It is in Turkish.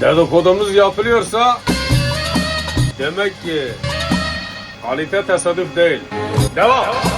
Dedikodumuz yapılıyorsa demek ki kalite tesadüf değil. Devam.